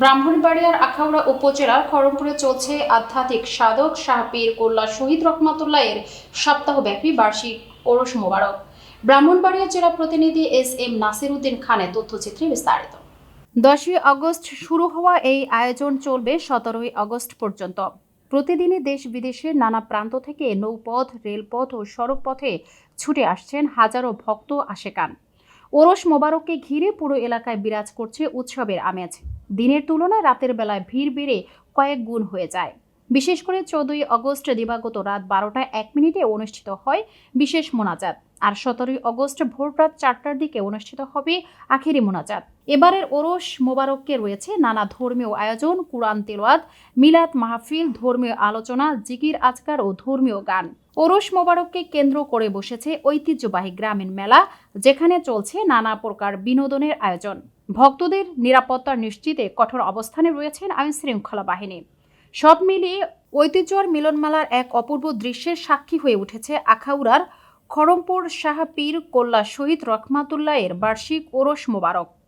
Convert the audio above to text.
ব্রাহ্মণবাড়িয়ার আখাউড়া উপজেলার খড়মপুরে চলছে আধ্যাত্মিক সাধক শাহপীর কোল্লা শহীদ রহমাতুল্লাহের সপ্তাহব্যাপী বার্ষিক ওরস মোবারক। ব্রাহ্মণবাড়িয়া জেলা প্রতিনিধি এস এম নাসির উদ্দিন খানের তথ্যচিত্রে বিস্তারিত। দশই আগস্ট শুরু হওয়া এই আয়োজন চলবে সতেরোই আগস্ট পর্যন্ত। প্রতিদিনই দেশ বিদেশের নানা প্রান্ত থেকে নৌপথ, রেলপথ ও সড়ক পথে ছুটে আসছেন হাজারো ভক্ত আশেকান। ওরস মোবারককে ঘিরে পুরো এলাকায় বিরাজ করছে উৎসবের আমেজ। দিনের তুলনায় রাতের বেলায় ভিড় বেড়ে কয়েক গুণ হয়ে যায়। বিশেষ করে চৌদ্দই আগস্ট দিবাগত রাত বারোটায় এক মিনিটে অনুষ্ঠিত হয় বিশেষ মোনাজাত। আর সতেরোই আগস্ট ভোররাত চারটার দিকে অনুষ্ঠিত হবে আখেরি মোনাজাত। এবারের ওরস মোবারককে রয়েছে নানা ধর্মীয় আয়োজন, কুরআন তেলাওয়াত, মিলাদ মাহফিল, ধর্মীয় আলোচনা, জিকির আজকার ও ধর্মীয় গান। ওরস মোবারককে কেন্দ্র করে বসেছে ঐতিহ্যবাহী গ্রামীণ মেলা, যেখানে চলছে নানা প্রকার বিনোদনের আয়োজন। ভক্তদের নিরাপত্তা নিশ্চিতে কঠোর অবস্থানে রয়েছেন আইন শৃঙ্খলা বাহিনী। সব মিলিয়ে ঐতিহ্যর মিলনমেলার এক অপূর্ব দৃশ্যের সাক্ষী হয়ে উঠেছে আখাউড়ার খড়মপুর শাহপীর কোল্লা শহীদ রহমাতুল্লাহের বার্ষিক ওরস মোবারক।